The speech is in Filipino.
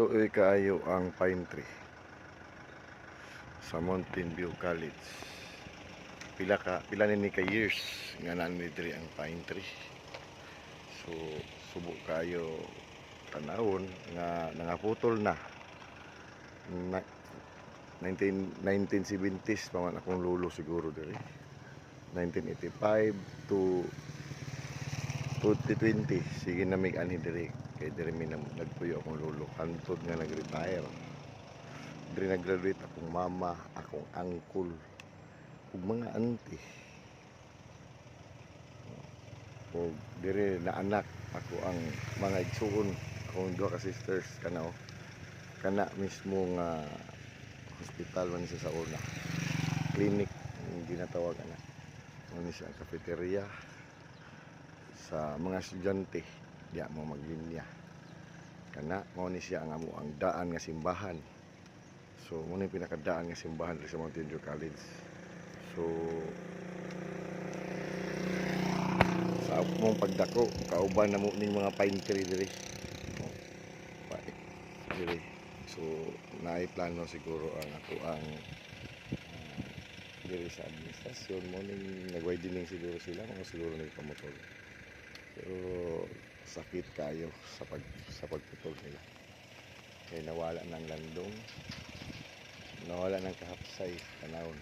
Doon kaayo ang pine tree sa Mountain View College. Pila ka pila ni ka years nga naa ni ang pine tree. So subo kayo tanawon nga nangaputol na. na 19 1970s pa man akong lulo siguro diri. 1985 to 2020 sige na mig ani diri kay diri mi nagpuyo akong lulo hantod nga nag-retire. Diri nag-graduate akong mama akong uncle ug mga auntie. Ug diri na anak ako ang mga igsuon akong duha ka sisters kana o kana mismo nga hospital man sa una. Clinic yung ginatawag ana. Ano siya cafeteria. Sa mga estudyante diya mo maglinya kana mao ni siya ang amo ang daan nga simbahan. So mo ni pinakadaan nga simbahan sa Mountain View College. So sa mong pagdako kauban na mo ning mga pine tree diri. Diri. So naay plano siguro ang ako ang ah, diri sa administrasyon. Mo ning nag-widening siguro sila mga siguro nagpamotol pero sakit kayo sa pag sa pagputol nila. Kaya nawala ng landong nawala ng kahapsay tanawon